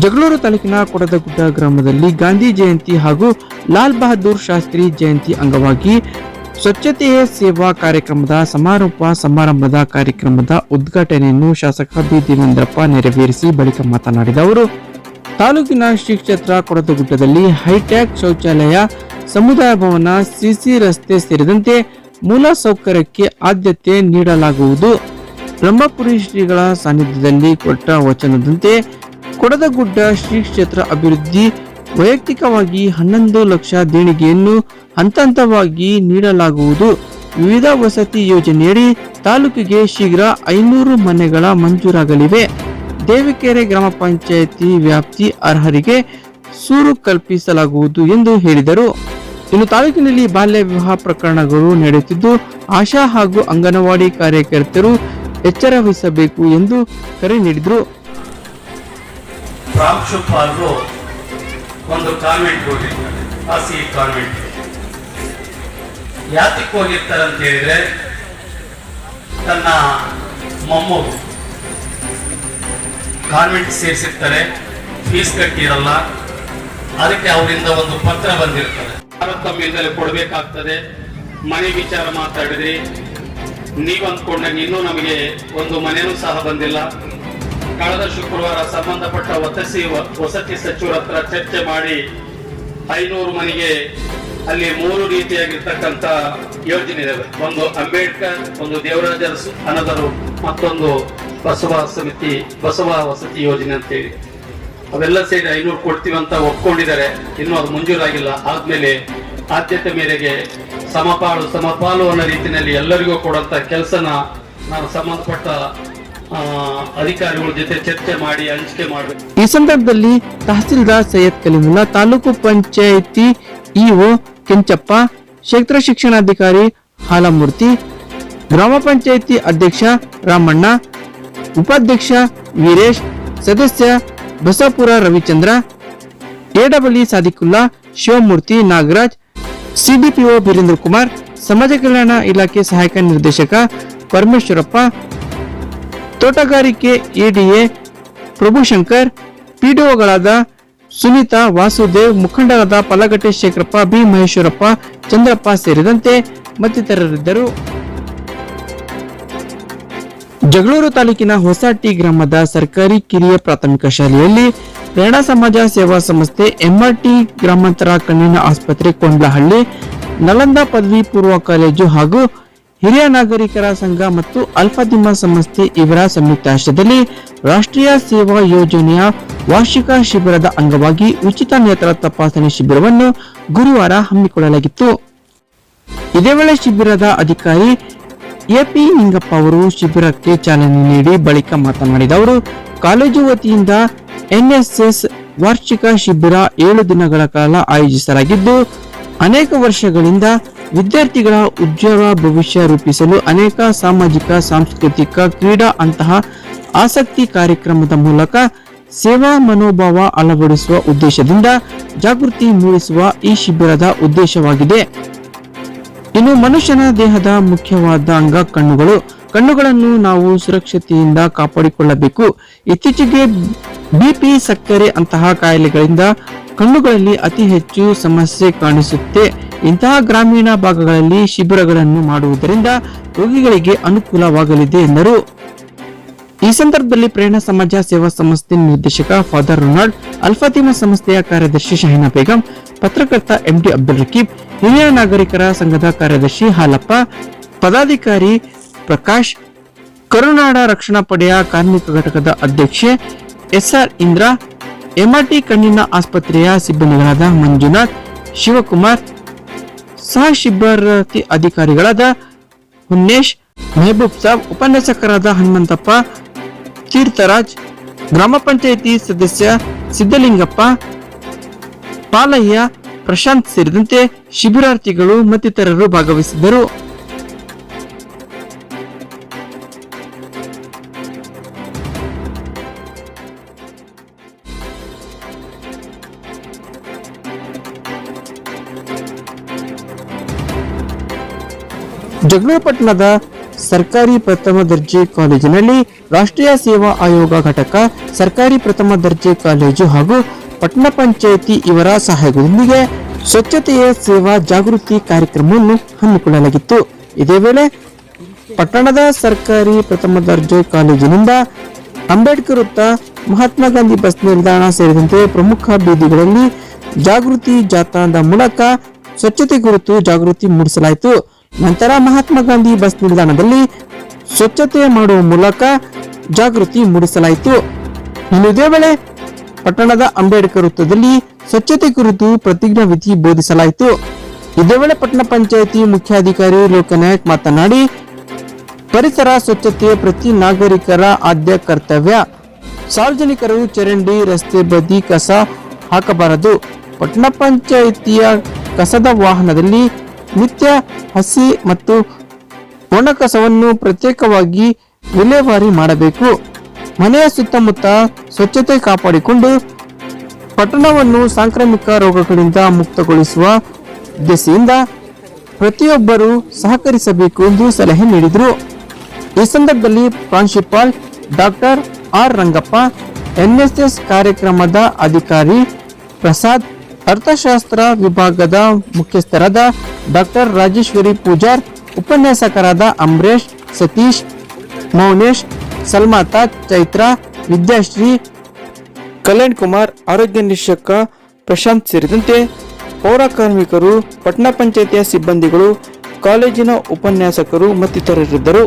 ಜಗಳೂರು ತಾಲೂಕಿನ ಕೊಡದಗುಡ್ಡ ಗ್ರಾಮದಲ್ಲಿ ಗಾಂಧಿ ಜಯಂತಿ ಹಾಗೂ ಲಾಲ್ ಬಹದ್ದೂರ್ ಶಾಸ್ತ್ರಿ ಜಯಂತಿ ಅಂಗವಾಗಿ ಸ್ವಚ್ಛತೆಯೇ ಸೇವಾ ಕಾರ್ಯಕ್ರಮದ ಸಮಾರೋಪ ಸಮಾರಂಭದ ಕಾರ್ಯಕ್ರಮದ ಉದ್ಘಾಟನೆಯನ್ನು ಶಾಸಕ ಬಿ ದೇವೇಂದ್ರಪ್ಪ ನೆರವೇರಿಸಿ ಬಳಿಕ ಮಾತನಾಡಿದ ಅವರು, ತಾಲೂಕಿನ ಶ್ರೀ ಕ್ಷೇತ್ರ ಕೊಡದಗುಡ್ಡದಲ್ಲಿ ಹೈಟೆಕ್ ಶೌಚಾಲಯ, ಸಮುದಾಯ ಭವನ, ಸಿಸಿ ರಸ್ತೆ ಸೇರಿದಂತೆ ಮೂಲ ಸೌಕರ್ಯಕ್ಕೆ ಆದ್ಯತೆ ನೀಡಲಾಗುವುದು. ಬ್ರಹ್ಮಪುರಿ ಶ್ರೀಗಳ ಸಾನ್ನಿಧ್ಯದಲ್ಲಿ ಕೊಟ್ಟ ವಚನದಂತೆ ಕೊಡದಗುಡ್ಡ ಶ್ರೀ ಕ್ಷೇತ್ರ ಅಭಿವೃದ್ಧಿ ವೈಯಕ್ತಿಕವಾಗಿ ಹನ್ನೊಂದು ಲಕ್ಷ ದೇಣಿಗೆಯನ್ನು ಹಂತ ಹಂತವಾಗಿ ನೀಡಲಾಗುವುದು. ವಿವಿಧ ವಸತಿ ಯೋಜನೆಯಡಿ ತಾಲೂಕಿಗೆ ಶೀಘ್ರ ಐನೂರು ಮನೆಗಳ ಮಂಜೂರಾಗಲಿವೆ. ದೇವಿಕೆರೆ ಗ್ರಾಮ ಪಂಚಾಯಿತಿ ವ್ಯಾಪ್ತಿ ಅರ್ಹರಿಗೆ ಸೂರು ಕಲ್ಪಿಸಲಾಗುವುದು ಎಂದು ಹೇಳಿದರು. ಇನ್ನು ತಾಲೂಕಿನಲ್ಲಿ ಬಾಲ್ಯ ವಿವಾಹ ಪ್ರಕರಣಗಳು ನಡೆಯುತ್ತಿದ್ದು, ಆಶಾ ಹಾಗೂ ಅಂಗನವಾಡಿ ಕಾರ್ಯಕರ್ತರು ಎಚ್ಚರ ವಹಿಸಬೇಕು ಎಂದು ಕರೆ ನೀಡಿದರು. ಪ್ರಾಂಶುಪಾಲರು ಒಂದು ಕಾನ್ವೆಂಟ್ ಹೋಗಿರ್ತಾರೆ ಖಾಸಗಿ ಕಾನ್ವೆಂಟ್ ಯಾತಕ್ಕೆ ಹೋಗಿರ್ತಾರೆ ಅಂತ ಹೇಳಿದ್ರೆ ತನ್ನ ಮೊಮ್ಮಗು ಕಾನ್ವೆಂಟ್ ಸೇರಿಸಿರ್ತಾರೆ ಫೀಸ್ ಕಟ್ಟಿರಲ್ಲ, ಅದಕ್ಕೆ ಅವರಿಂದ ಒಂದು ಪತ್ರ ಬಂದಿರ್ತಾರೆ ತಾರತಮ್ಯದಲ್ಲಿ ಕೊಡಬೇಕಾಗ್ತದೆ, ಮನೆ ವಿಚಾರ ಮಾತಾಡಿದ್ರಿ, ನೀವು ಅಂದ್ಕೊಂಡಂಗೆ ಇನ್ನೂ ನಮಗೆ ಒಂದು ಮನೆಯೂ ಸಹ ಬಂದಿಲ್ಲ. ಕಳೆದ ಶುಕ್ರವಾರ ಸಂಬಂಧಪಟ್ಟ ವಸತಿ ವಸತಿ ಸಚಿವರ ಹತ್ರ ಚರ್ಚೆ ಮಾಡಿ ಐನೂರು ಮನೆಗೆ ಅಲ್ಲಿ ಮೂರು ರೀತಿಯಾಗಿರ್ತಕ್ಕಂಥ ಯೋಜನೆ ಇದಾವೆ. ಒಂದು ಅಂಬೇಡ್ಕರ್, ಒಂದು ದೇವರಾಜ ಅನದರು, ಮತ್ತೊಂದು ಬಸವ ಸಮಿತಿ, ಬಸವ ವಸತಿ ಯೋಜನೆ ಅಂತೇಳಿ. ಅವೆಲ್ಲ ಸೇರಿ ಐನೂರು ಕೊಡ್ತೀವಿ ಅಂತ ಒಪ್ಕೊಂಡಿದ್ದಾರೆ. ಇನ್ನೂ ಅದು ಮಂಜೂರಾಗಿಲ್ಲ. ಆದ್ಮೇಲೆ ಆದ್ಯತೆ ಮೇರೆಗೆ ಸಮಪಾಲು ಸಮಪಾಲು ಅನ್ನೋ ರೀತಿಯಲ್ಲಿ ಎಲ್ಲರಿಗೂ ಕೊಡುವಂತ ಕೆಲಸನ ನಾನು ಸಂಬಂಧಪಟ್ಟ ಅಧಿಕಾರಿಗಳ ಜೊತೆ ಚರ್ಚೆ ಮಾಡಿ ಹಂಚಿಕೆ ಮಾಡಬೇಕು. ಈ ಸಂದರ್ಭದಲ್ಲಿ ತಹಸೀಲ್ದಾರ್ ಸೈಯದ್ ಕಲಿಮುಲ್ಲಾ, ತಾಲೂಕು ಪಂಚಾಯಿತಿ ಇಒ ಕೆಂಚಪ್ಪ ಕ್ಷೇತ್ರ ಶಿಕ್ಷಣಾಧಿಕಾರಿ ಹಾಲಮೂರ್ತಿ, ಗ್ರಾಮ ಪಂಚಾಯಿತಿ ಅಧ್ಯಕ್ಷ ರಾಮಣ್ಣ, ಉಪಾಧ್ಯಕ್ಷ ವೀರೇಶ್, ಸದಸ್ಯ ಬಸಾಪುರ ರವಿಚಂದ್ರ ಎಡಬಲಿ ಸಾದಿಕುಲ್ಲಾ, ಶಿವಮೂರ್ತಿ ನಾಗರಾಜ್, ಸಿಡಿಪಿಒ ಬೀರೇಂದ್ರ ಕುಮಾರ್, ಸಮಾಜ ಕಲ್ಯಾಣ ಇಲಾಖೆ ಸಹಾಯಕ ನಿರ್ದೇಶಕ ಪರಮೇಶ್ವರಪ್ಪ ತೋಟಗಾರಿಕೆ ಎಡಿಎ ಪ್ರಭುಶಂಕರ್, ಪಿಡಿಒಗಳಾದ ಸುನೀತಾ ವಾಸುದೇವ್ ಮುಖಂಡರಾದ ಪಲಗಟ್ಟೆ ಶೇಖರಪ್ಪ, ಬಿ ಮಹೇಶ್ವರಪ್ಪ, ಚಂದ್ರಪ್ಪ ಸೇರಿದಂತೆ ಮತ್ತಿತರರಿದ್ದರು. ಜಗಳೂರು ತಾಲೂಕಿನ ಹೊಸಟಿ ಗ್ರಾಮದ ಸರ್ಕಾರಿ ಕಿರಿಯ ಪ್ರಾಥಮಿಕ ಶಾಲೆಯಲ್ಲಿ ಪ್ರೇರಣಾ ಸಮಾಜ ಸೇವಾ ಸಂಸ್ಥೆ ಎಂಆರ್ಟಿ ಗ್ರಾಮಾಂತರ ಕಣ್ಣಿನ ಆಸ್ಪತ್ರೆ ಕೊಂಡ್ಲಹಳ್ಳಿ, ನಲಂದ ಪದವಿ ಪೂರ್ವ ಕಾಲೇಜು ಹಾಗೂ ಹಿರಿಯ ನಾಗರಿಕರ ಸಂಘ ಮತ್ತು ಅಲ್ಫಾದಿಮಾ ಸಂಸ್ಥೆ ಇವರ ಸಂಯುಕ್ತಾಶ್ರಯದಲ್ಲಿ ರಾಷ್ಟ್ರೀಯ ಸೇವಾ ಯೋಜನೆಯ ವಾರ್ಷಿಕ ಶಿಬಿರದ ಅಂಗವಾಗಿ ಉಚಿತ ನೇತ್ರ ತಪಾಸಣೆ ಶಿಬಿರವನ್ನು ಗುರುವಾರ ಹಮ್ಮಿಕೊಳ್ಳಲಾಗಿತ್ತು. ಇದೇ ವೇಳೆ ಶಿಬಿರದ ಅಧಿಕಾರಿ ಎಪಿ ನಿಂಗಪ್ಪ ಅವರು ಶಿಬಿರಕ್ಕೆ ಚಾಲನೆ ನೀಡಿ ಬಳಿಕ ಮಾತನಾಡಿದ ಅವರು, ಕಾಲೇಜು ವತಿಯಿಂದ ಎನ್ಎಸ್ಎಸ್ ವಾರ್ಷಿಕ ಶಿಬಿರ ಏಳು ದಿನಗಳ ಕಾಲ ಆಯೋಜಿಸಲಾಗಿದ್ದು, ಅನೇಕ ವರ್ಷಗಳಿಂದ ವಿದ್ಯಾರ್ಥಿಗಳ ಉಜ್ವಲ ಭವಿಷ್ಯ ರೂಪಿಸಲು ಅನೇಕ ಸಾಮಾಜಿಕ, ಸಾಂಸ್ಕೃತಿಕ, ಕ್ರೀಡಾ ಅಂತಹ ಆಸಕ್ತಿ ಕಾರ್ಯಕ್ರಮದ ಮೂಲಕ ಸೇವಾ ಮನೋಭಾವ ಅಳವಡಿಸುವ ಉದ್ದೇಶದಿಂದ ಜಾಗೃತಿ ಮೂಡಿಸುವ ಈ ಶಿಬಿರದ ಉದ್ದೇಶವಾಗಿದೆ. ಇನ್ನು ಮನುಷ್ಯನ ದೇಹದ ಮುಖ್ಯವಾದ ಅಂಗ ಕಣ್ಣುಗಳು. ಕಣ್ಣುಗಳನ್ನು ನಾವು ಸುರಕ್ಷತೆಯಿಂದ ಕಾಪಾಡಿಕೊಳ್ಳಬೇಕು. ಇತ್ತೀಚೆಗೆ ಬಿಪಿ ಸಕ್ಕರೆ ಅಂತಹ ಕಾಯಿಲೆಗಳಿಂದ ಕಣ್ಣುಗಳಲ್ಲಿ ಅತಿ ಹೆಚ್ಚು ಸಮಸ್ಯೆ ಕಾಣಿಸುತ್ತೆ. ಇಂತಹ ಗ್ರಾಮೀಣ ಭಾಗಗಳಲ್ಲಿ ಶಿಬಿರಗಳನ್ನು ಮಾಡುವುದರಿಂದ ರೋಗಿಗಳಿಗೆ ಅನುಕೂಲವಾಗಲಿದೆ ಎಂದರು. ಈ ಸಂದರ್ಭದಲ್ಲಿ ಪ್ರೇರಣ ಸಮಾಜ ಸೇವಾ ಸಂಸ್ಥೆ ನಿರ್ದೇಶಕ ಫಾದರ್ ರೊನಾಲ್ಡ್, ಅಲ್ಫಾತಿಮಾ ಸಂಸ್ಥೆಯ ಕಾರ್ಯದರ್ಶಿ ಶಹೀನಾ ಬೇಗಂ, ಪತ್ರಕರ್ತ ಎಂಡಿ ಅಬ್ದುಲ್ ರಕೀಬ್, ಹಿರಿಯ ನಾಗರಿಕರ ಸಂಘದ ಕಾರ್ಯದರ್ಶಿ ಹಾಲಪ್ಪ, ಪದಾಧಿಕಾರಿ ಪ್ರಕಾಶ್, ಕರುನಾಡ ರಕ್ಷಣಾ ಪಡೆಯ ಕಾರ್ಮಿಕ ಘಟಕದ ಅಧ್ಯಕ್ಷೆ ಎಸ್ಆರ್ ಇಂದ್ರ, ಎಂಆರ್ಟಿ ಕಣ್ಣಿನ ಆಸ್ಪತ್ರೆಯ ಸಿಬ್ಬಂದಿಗಳಾದ ಮಂಜುನಾಥ್, ಶಿವಕುಮಾರ್ ಸಹ ಶಿಬ್ಬರತಿ ಅಧಿಕಾರಿಗಳಾದ ಉನ್ನೇಶ್ ಮೆಹಬೂಬ್ ಸಾಬ್, ಉಪನ್ಯಾಸಕರಾದ ಹನುಮಂತಪ್ಪ ತೀರ್ಥರಾಜ್ ಗ್ರಾಮ ಪಂಚಾಯಿತಿ ಸದಸ್ಯ ಸಿದ್ದಲಿಂಗಪ್ಪ ಪಾಲಯ್ಯ, ಪ್ರಶಾಂತ್ ಸೇರಿದಂತೆ ಶಿಬಿರಾರ್ಥಿಗಳು ಮತ್ತಿತರರು ಭಾಗವಹಿಸಿದ್ದರು. ಜಗಳೂರು ಸರ್ಕಾರಿ ಪ್ರಥಮ ದರ್ಜೆ ಕಾಲೇಜಿನಲ್ಲಿ ರಾಷ್ಟ್ರೀಯ ಸೇವಾ ಆಯೋಗ ಘಟಕ ಸರ್ಕಾರಿ ಪ್ರಥಮ ದರ್ಜೆ ಕಾಲೇಜು ಹಾಗೂ ಪಟ್ಟಣ ಪಂಚಾಯಿತಿ ಇವರ ಸಹಯೋಗದೊಂದಿಗೆ ಸ್ವಚ್ಛತೆಯ ಸೇವಾ ಜಾಗೃತಿ ಕಾರ್ಯಕ್ರಮವನ್ನು ಹಮ್ಮಿಕೊಳ್ಳಲಾಗಿತ್ತು. ಇದೇ ವೇಳೆ ಪಟ್ಟಣದ ಸರ್ಕಾರಿ ಪ್ರಥಮ ದರ್ಜೆ ಕಾಲೇಜಿನಿಂದ ಅಂಬೇಡ್ಕರ್ ವೃತ್ತ ಮಹಾತ್ಮ ಗಾಂಧಿ ಬಸ್ ನಿಲ್ದಾಣ ಸೇರಿದಂತೆ ಪ್ರಮುಖ ಬೀದಿಗಳಲ್ಲಿ ಜಾಗೃತಿ ಜಾಥಾದ ಮೂಲಕ ಸ್ವಚ್ಛತೆ ಕುರಿತು ಜಾಗೃತಿ ಮೂಡಿಸಲಾಯಿತು. ನಂತರ ಮಹಾತ್ಮ ಗಾಂಧಿ ಬಸ್ ನಿಲ್ದಾಣದಲ್ಲಿ ಸ್ವಚ್ಛತೆ ಮಾಡುವ ಮೂಲಕ ಜಾಗೃತಿ ಮೂಡಿಸಲಾಯಿತು. ಇನ್ನು ಇದೇ ವೇಳೆ ಪಟ್ಟಣದ ಅಂಬೇಡ್ಕರ್ ವೃತ್ತದಲ್ಲಿ ಸ್ವಚ್ಛತೆ ಕುರಿತು ಪ್ರತಿಜ್ಞಾ ವಿಧಿ ಬೋಧಿಸಲಾಯಿತು. ಇದೇ ವೇಳೆ ಪಟ್ಟಣ ಪಂಚಾಯಿತಿ ಮುಖ್ಯಾಧಿಕಾರಿ ಲೋಕನಾಯಕ್ ಮಾತನಾಡಿ, ಪರಿಸರ ಸ್ವಚ್ಛತೆ ಪ್ರತಿ ನಾಗರಿಕರ ಆದ್ಯ ಕರ್ತವ್ಯ. ಸಾರ್ವಜನಿಕರು ಚರಂಡಿ, ರಸ್ತೆ, ಬದಿ, ಕಸ ಹಾಕಬಾರದು. ಪಟ್ಟಣ ಪಂಚಾಯಿತಿಯ ಕಸದ ವಾಹನದಲ್ಲಿ ನಿತ್ಯ, ಹಸಿ ಮತ್ತು ಒಣಕಸವನ್ನು ಪ್ರತ್ಯೇಕವಾಗಿ ವಿಲೇವಾರಿ ಮಾಡಬೇಕು. ಮನೆಯ ಸುತ್ತಮುತ್ತ ಸ್ವಚ್ಛತೆ ಕಾಪಾಡಿಕೊಂಡು ಪಟ್ಟಣವನ್ನು ಸಾಂಕ್ರಾಮಿಕ ರೋಗಗಳಿಂದ ಮುಕ್ತಗೊಳಿಸುವ ಉದ್ದೇಶದಿಂದ ಪ್ರತಿಯೊಬ್ಬರೂ ಸಹಕರಿಸಬೇಕು ಎಂದು ಸಲಹೆ ನೀಡಿದರು. ಈ ಸಂದರ್ಭದಲ್ಲಿ ಪ್ರಾಂಶುಪಾಲ್ ಡಾಕ್ಟರ್ ಆರ್ ರಂಗಪ್ಪ, ಎನ್ಎಸ್ಎಸ್ ಕಾರ್ಯಕ್ರಮದ ಅಧಿಕಾರಿ ಪ್ರಸಾದ್ ಅರ್ಥಶಾಸ್ತ್ರ ವಿಭಾಗದ ಮುಖ್ಯಸ್ಥರಾದ ಡಾಕ್ಟರ್ ರಾಜೇಶ್ವರಿ ಪೂಜಾರ್, ಉಪನ್ಯಾಸಕರಾದ ಅಂಬರೀಶ್ ಸತೀಶ್, ಮೌನೇಶ್, ಸಲ್ಮಾತಾ ಚೈತ್ರ, ವಿದ್ಯಾಶ್ರೀ, ಕಲ್ಯಾಣ್ ಕುಮಾರ್, ಆರೋಗ್ಯ ನಿರೀಕ್ಷಕ ಪ್ರಶಾಂತ್ ಸೇರಿದಂತೆ ಪೌರ ಕಾರ್ಮಿಕರು ಪಟ್ಟಣ ಪಂಚಾಯತಿಯ ಸಿಬ್ಬಂದಿಗಳು, ಕಾಲೇಜಿನ ಉಪನ್ಯಾಸಕರು ಮತ್ತಿತರರಿದ್ದರು.